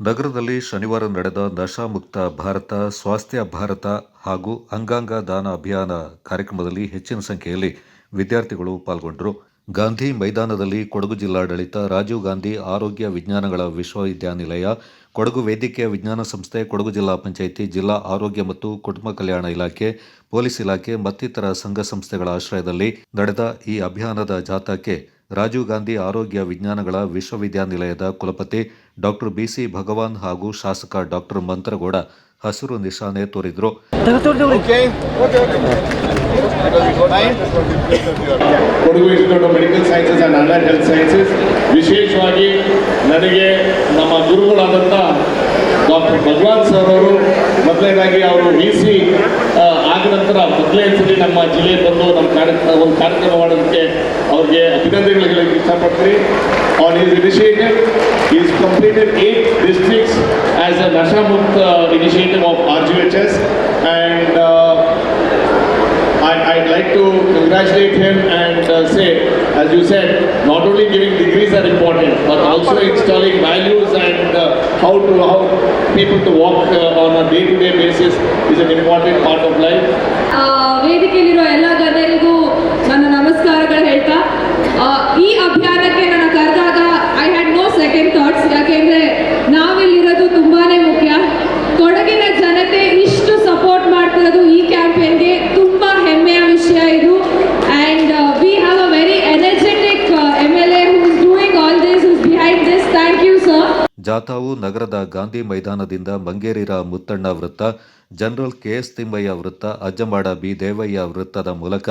ನಗರದಲ್ಲಿ ಶನಿವಾರ ನಡೆದ ನಶಾಮುಕ್ತ ಭಾರತ, ಸ್ವಾಸ್ಥ್ಯ ಭಾರತ ಹಾಗೂ ಅಂಗಾಂಗ ದಾನ ಅಭಿಯಾನ ಕಾರ್ಯಕ್ರಮದಲ್ಲಿ ಹೆಚ್ಚಿನ ಸಂಖ್ಯೆಯಲ್ಲಿ ವಿದ್ಯಾರ್ಥಿಗಳು ಪಾಲ್ಗೊಂಡರು. ಗಾಂಧಿ ಮೈದಾನದಲ್ಲಿ ಕೊಡಗು ಜಿಲ್ಲಾಡಳಿತ, ರಾಜೀವ್ ಗಾಂಧಿ ಆರೋಗ್ಯ ವಿಜ್ಞಾನಗಳ ವಿಶ್ವವಿದ್ಯಾನಿಲಯ, ಕೊಡಗು ವೈದ್ಯಕೀಯ ವಿಜ್ಞಾನ ಸಂಸ್ಥೆ, ಕೊಡಗು ಜಿಲ್ಲಾ ಪಂಚಾಯಿತಿ, ಜಿಲ್ಲಾ ಆರೋಗ್ಯ ಮತ್ತು ಕುಟುಂಬ ಕಲ್ಯಾಣ ಇಲಾಖೆ, ಪೊಲೀಸ್ ಇಲಾಖೆ ಮತ್ತಿತರ ಸಂಘ ಸಂಸ್ಥೆಗಳ ಆಶ್ರಯದಲ್ಲಿ ನಡೆದ ಈ ಅಭಿಯಾನದ ಜಾಥಾಕ್ಕೆ ರಾಜೀವ್ ಗಾಂಧಿ ಆರೋಗ್ಯ ವಿಜ್ಞಾನಗಳ ವಿಶ್ವವಿದ್ಯಾನಿಲಯದ ಕುಲಪತಿ ಡಾಕ್ಟರ್ ಬಿಸಿ ಭಗವಾನ್ ಹಾಗೂ ಶಾಸಕ ಡಾಕ್ಟರ್ ಮಂತ್ರಗೌಡ ಹಸಿರು ನಿಶಾನೆ ತೋರಿದ್ರು. Kodagu institute of medical sciences and health sciences ವಿಶೇಷವಾಗಿ ನನಗೆ ನಮ್ಮ ಗುರುಗಳಾದಂಥ ಡಾಕ್ಟರ್ ಭಗವಾನ್ ಸರ್ ಅವರು ಮೊದಲನೇದಾಗಿ ಅವರು ವಿ ಸಿ ಆದ ನಂತರ ಮೊದಲನೇ ಸರಿ ನಮ್ಮ ಜಿಲ್ಲೆ ಬಂದು ನಮ್ಮ ಕಾರ್ಯಕ್ರಮ, ಒಂದು ಕಾರ್ಯಕ್ರಮ ಮಾಡೋದಕ್ಕೆ ಅವ್ರಿಗೆ ಅಭಿನಂದನೆಗಳು ಹೇಳಕ್ಕೆ ಇಷ್ಟಪಡ್ತೀನಿ on his initiative is completed at districts as a nasha mukta initiative of R G H S and I I'd like to congratulate him uh, as you said, not only giving degrees are important, but also installing values and uh, how to how people to walk uh, on a day-to-day basis is an important part of life. ಜಾಥಾವು ನಗರದ ಗಾಂಧಿ ಮೈದಾನದಿಂದ ಮಂಗೇರಿರ ಮುತ್ತಣ್ಣ ವೃತ್ತ, general KS Thimmaiah ವೃತ್ತ Ajjamada B Devaiah ವೃತ್ತದ ಮೂಲಕ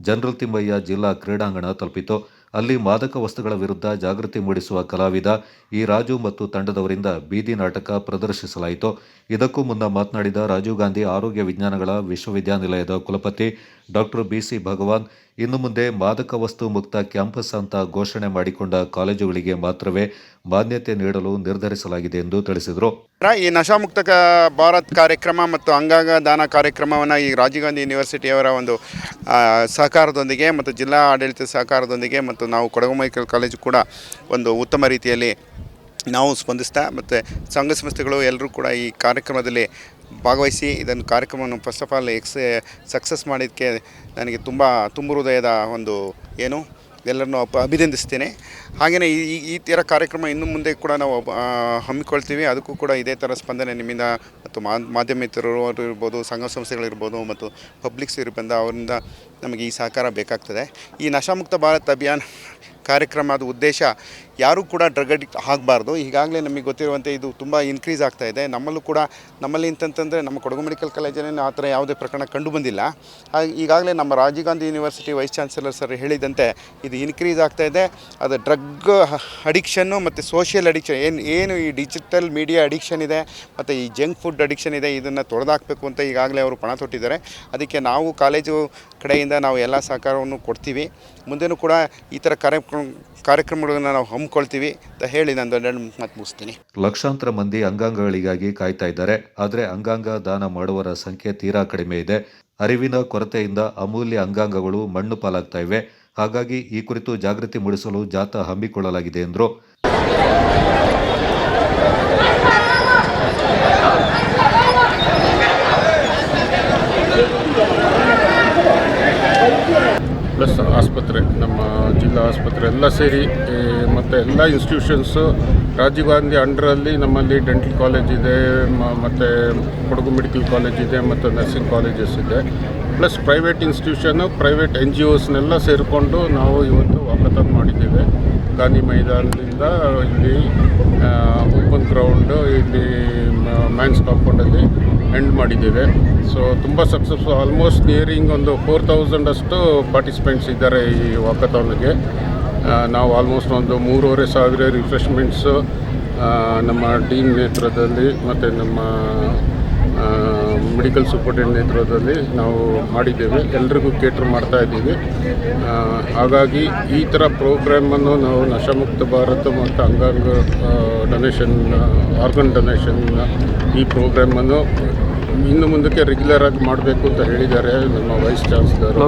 general Thimmaiah ಜಿಲ್ಲಾ ಕ್ರೀಡಾಂಗಣ ತಲುಪಿತು. ಅಲ್ಲಿ ಮಾದಕ ವಸ್ತುಗಳ ವಿರುದ್ಧ ಜಾಗೃತಿ ಮೂಡಿಸುವ ಕಲಾವಿದ, ಈ ರಾಜು ಮತ್ತು ತಂಡದವರಿಂದ ಬೀದಿ ನಾಟಕ ಪ್ರದರ್ಶಿಸಲಾಯಿತು. ಇದಕ್ಕೂ ಮುನ್ನ ಮಾತನಾಡಿದ ರಾಜೀವ್ ಗಾಂಧಿ ಆರೋಗ್ಯ ವಿಜ್ಞಾನಗಳ ವಿಶ್ವವಿದ್ಯಾನಿಲಯದ ಕುಲಪತಿ ಡಾಕ್ಟರ್ ಬಿಸಿ ಭಗವಾನ್ ಇನ್ನು ಮುಂದೆ ಮಾದಕ ವಸ್ತು ಮುಕ್ತ ಕ್ಯಾಂಪಸ್ ಅಂತ ಘೋಷಣೆ ಮಾಡಿಕೊಂಡ ಕಾಲೇಜುಗಳಿಗೆ ಮಾತ್ರವೇ ಮಾನ್ಯತೆ ನೀಡಲು ನಿರ್ಧರಿಸಲಾಗಿದೆ ಎಂದು ತಿಳಿಸಿದರು. ಈ ನಶಾಮುಕ್ತ ಮುಕ್ತ ಭಾರತ್ ಕಾರ್ಯಕ್ರಮ ಮತ್ತು ಅಂಗಾಂಗ ದಾನ ಕಾರ್ಯಕ್ರಮವನ್ನು ಈ ರಾಜೀವ್ ಗಾಂಧಿ ಯೂನಿವರ್ಸಿಟಿಯವರ ಒಂದು ಸಹಕಾರದೊಂದಿಗೆ ಮತ್ತು ಜಿಲ್ಲಾ ಆಡಳಿತ ಸಹಕಾರದೊಂದಿಗೆ ಮತ್ತು ನಾವು ಕೊಡಗು ಮೈಕಲ್ ಕಾಲೇಜು ಕೂಡ ಒಂದು ಉತ್ತಮ ರೀತಿಯಲ್ಲಿ ನಾವು ಸ್ಪಂದಿಸ್ತಾ ಮತ್ತು ಸಂಘ ಸಂಸ್ಥೆಗಳು ಎಲ್ಲರೂ ಕೂಡ ಈ ಕಾರ್ಯಕ್ರಮದಲ್ಲಿ ಭಾಗವಹಿಸಿ ಇದನ್ನು ಕಾರ್ಯಕ್ರಮವನ್ನು first of all ex success ಮಾಡಿದ್ದಕ್ಕೆ ನನಗೆ ತುಂಬ ತುಂಬ ಹೃದಯದ ಒಂದು ಏನು, ಎಲ್ಲರನ್ನು ಅಪ ಅಭಿನಂದಿಸ್ತೇನೆ. ಹಾಗೆಯೇ ಈ, ಈ- ಥರ ಕಾರ್ಯಕ್ರಮ ಇನ್ನು ಮುಂದೆ ಕೂಡ ನಾವು ಹಮ್ಮಿಕೊಳ್ತೀವಿ. ಅದಕ್ಕೂ ಕೂಡ ಇದೇ ಥರ ಸ್ಪಂದನೆ ನಿಮ್ಮಿಂದ ಮತ್ತು ಮಾಧ್ಯಮಿತರು ಇರ್ಬೋದು, ಸಂಘ ಸಂಸ್ಥೆಗಳಿರ್ಬೋದು ಮತ್ತು ಪಬ್ಲಿಕ್ಸ್ ಇರ್ಬಂದ ಅವರಿಂದ ನಮಗೆ ಈ ಸಹಕಾರ ಬೇಕಾಗ್ತದೆ. ಈ ನಶಾಮುಕ್ತ ಭಾರತ್ ಅಭಿಯಾನ ಕಾರ್ಯಕ್ರಮದ ಉದ್ದೇಶ ಯಾರೂ ಕೂಡ ಡ್ರಗ್ ಅಡಿಕ್ಟ್ ಆಗಬಾರ್ದು. ಈಗಾಗಲೇ ನಮಗೆ ಗೊತ್ತಿರುವಂತೆ ಇದು ತುಂಬ ಇನ್ಕ್ರೀಸ್ ಆಗ್ತಾ ಇದೆ. ನಮ್ಮಲ್ಲೂ ಕೂಡ, ನಮ್ಮಲ್ಲಿ ಅಂತಂತಂದರೆ ನಮ್ಮ ಕೊಡಗು ಮೆಡಿಕಲ್ ಕಾಲೇಜಲ್ಲಿ ಆ ಥರ ಯಾವುದೇ ಪ್ರಕರಣ ಕಂಡು ಬಂದಿಲ್ಲ. ಈಗಾಗಲೇ ನಮ್ಮ Rajiv Gandhi university vice chancellor sir ಹೇಳಿದಂತೆ ಇದು ಇನ್ಕ್ರೀಸ್ ಆಗ್ತಾ ಇದೆ. ಅದು ಡ್ರಗ್ ಅಡಿಕ್ಷನ್ನು ಮತ್ತು ಸೋಷಿಯಲ್ ಅಡಿಕ್ಷನ್ ಏನು ಏನು ಈ ಡಿಜಿಟಲ್ ಮೀಡಿಯಾ ಅಡಿಕ್ಷನ್ ಇದೆ ಮತ್ತು ಈ ಜಂಕ್ ಫುಡ್ ಅಡಿಕ್ಷನ್ ಇದೆ, ಇದನ್ನು ತೊಡೆದಾಕಬೇಕು ಅಂತ ಈಗಾಗಲೇ ಅವರು ಪಣ ತೊಟ್ಟಿದ್ದಾರೆ. ಅದಕ್ಕೆ ನಾವು ಕಾಲೇಜು ಕಡೆಯಿಂದ ನಾವು ಎಲ್ಲ ಸಹಕಾರವನ್ನು ಕೊಡ್ತೀವಿ. ಮುಂದೆನೂ ಕೂಡ ಈ ಥರ ಕಾರ್ಯಕ್ರಮ, ಕಾರ್ಯಕ್ರಮಗಳನ್ನು ನಾವು ಹಮ್ಮಿಕೊಳ್ತೀವಿ ಅಂತ ಹೇಳಿ ನಾನು ದೊಡ್ಡ ಮಾತು ಮುಗಿಸ್ತೀನಿ. ಲಕ್ಷಾಂತರ ಮಂದಿ ಅಂಗಾಂಗಗಳಿಗಾಗಿ ಕಾಯ್ತಾ ಇದ್ದಾರೆ. ಆದರೆ ಅಂಗಾಂಗ ದಾನ ಮಾಡುವರ ಸಂಖ್ಯೆ ತೀರಾ ಕಡಿಮೆ ಇದೆ. ಅರಿವಿನ ಕೊರತೆಯಿಂದ ಅಮೂಲ್ಯ ಅಂಗಾಂಗಗಳು ಮಣ್ಣು ಪಾಲಾಗ್ತಾ ಇವೆ. ಹಾಗಾಗಿ ಈ ಕುರಿತು ಜಾಗೃತಿ ಮೂಡಿಸಲು ಜಾಥಾ ಹಮ್ಮಿಕೊಳ್ಳಲಾಗಿದೆ ಎಂದರು. ಪ್ಲಸ್ ಆಸ್ಪತ್ರೆ ನಮ್ಮ ಜಿಲ್ಲಾ ಆಸ್ಪತ್ರೆ ಎಲ್ಲ ಸೇರಿ ಮತ್ತು ಎಲ್ಲ ಇನ್ಸ್ಟಿಟ್ಯೂಷನ್ಸು ರಾಜೀವ್ ಗಾಂಧಿ ಅಂಡರಲ್ಲಿ ನಮ್ಮಲ್ಲಿ ಡೆಂಟಲ್ ಕಾಲೇಜ್ ಇದೆ ಮತ್ತು ಕೊಡಗು ಮೆಡಿಕಲ್ ಕಾಲೇಜ್ ಇದೆ, ಮತ್ತು ನರ್ಸಿಂಗ್ ಕಾಲೇಜಸ್ ಇದೆ. Plus private institution private N G ಒಸ್ನೆಲ್ಲ ಸೇರಿಕೊಂಡು ನಾವು ಇವತ್ತು ವಾಕಥಾನ್ ಮಾಡಿದ್ದೇವೆ. ಗಾಂಧಿ ಮೈದಾನದಿಂದ ಇಲ್ಲಿ ಓಪನ್ ಗ್ರೌಂಡು ಇಲ್ಲಿ ಮ್ಯಾನ್ಸ್ ಕಾಂಪೌಂಡಲ್ಲಿ ಎಂಡ್ ಮಾಡಿದ್ದೇವೆ. ಸೊ ತುಂಬ ಸಕ್ಸಸ್ಫುಲ್ ಆಲ್ಮೋಸ್ಟ್ ನಿಯರಿಂಗ್ ಒಂದು ಫೋರ್ ತೌಸಂಡ್ ಅಷ್ಟು ಪಾರ್ಟಿಸಿಪೆಂಟ್ಸ್ ಇದ್ದಾರೆ ಈ ವಾಕಥಾನ್ಗೆ. ನಾವು ಆಲ್ಮೋಸ್ಟ್ ಒಂದು ಮೂರುವರೆ ಸಾವಿರ ರಿಫ್ರೆಶ್ಮೆಂಟ್ಸು ನಮ್ಮ ಟೀಮ್ ನೇತೃತ್ವದಲ್ಲಿ ಮತ್ತು ನಮ್ಮ ಮೆಡಿಕಲ್ ಸೂಪರ್ಟೆಂಟ್ ನೇತೃತ್ವದಲ್ಲಿ ನಾವು ಮಾಡಿದ್ದೇವೆ. ಎಲ್ರಿಗೂ ಕೇಟ್ರ್ ಮಾಡ್ತಾ ಇದ್ದೀವಿ. ಹಾಗಾಗಿ ಈ ಥರ ಪ್ರೋಗ್ರಾಮನ್ನು ನಾವು ನಶಾಮುಕ್ತ ಭಾರತ ಮತ್ತು ಅಂಗಾಂಗ ಡೊನೇಷನ್ ಆರ್ಗನ್ ಡೊನೇಷನ್ ಈ ಪ್ರೋಗ್ರಾಮನ್ನು ಇನ್ನು ಮುಂದಕ್ಕೆ ರೆಗ್ಯುಲರ್ ಆಗಿ ಮಾಡಬೇಕು ಅಂತ ಹೇಳಿದ್ದಾರೆ ನಮ್ಮ ವೈಸ್ ಚಾನ್ಸಲರ್